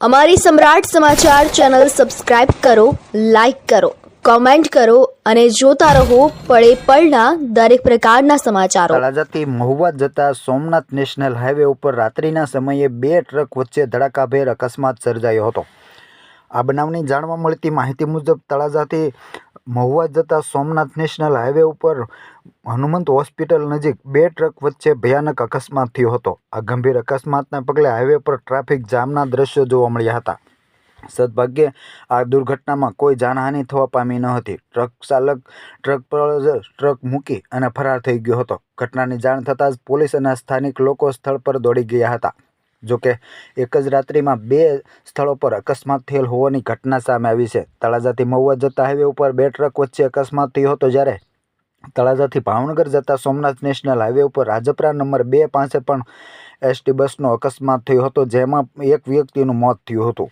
અમારી Samrat Samachar channel subscribe કરો, like કરો, કોમેન્ટ કરો અને જોતા રહો પળે પળના દરેક પ્રકારના સમાચારો. તળાજાથી મહુવા જતા સોમનાથ નેશનલ હાઈવે ઉપર રાત્રિના સમયે બે ટ્રક વચ્ચે ધડાકાભેર અકસ્માત સર્જાયો હતો. આ બનાવની જાણવા મળતી માહિતી મુજબ તળાજાથી મહુવા જતા સોમનાથ નેશનલ હાઈવે ઉપર હનુમંત હોસ્પિટલ નજીક બે ટ્રક વચ્ચે ભયાનક અકસ્માત થયો હતો. આ ગંભીર અકસ્માતના પગલે હાઈવે પર ટ્રાફિક જામના દ્રશ્યો જોવા મળ્યા હતા. સદભાગ્યે, આ દુર્ઘટનામાં કોઈ જાનહાનિ થવા પામી ન હતી. ટ્રક ચાલક, ટ્રક પર ટ્રક મૂકી અને ફરાર થઈ ગયો હતો. ઘટનાની જાણ થતાં જ પોલીસ અને સ્થાનિક લોકો સ્થળ પર દોડી ગયા હતા. જોકે એક જ રાત્રિમાં બે સ્થળો પર અકસ્માત થયેલ હોવાની ઘટના સામે આવી છે. તળાજાથી મહુવા જતા હાઈવે ઉપર બે ટ્રક વચ્ચે અકસ્માત થયો હતો જ્યારે તળાજાથી ભાવનગર જતા સોમનાથ નેશનલ હાઈવે ઉપર રાજપરા નંબર બે પાસે પણ એસટી બસનો અકસ્માત થયો હતો, જેમાં એક વ્યક્તિનું મોત થયું હતું.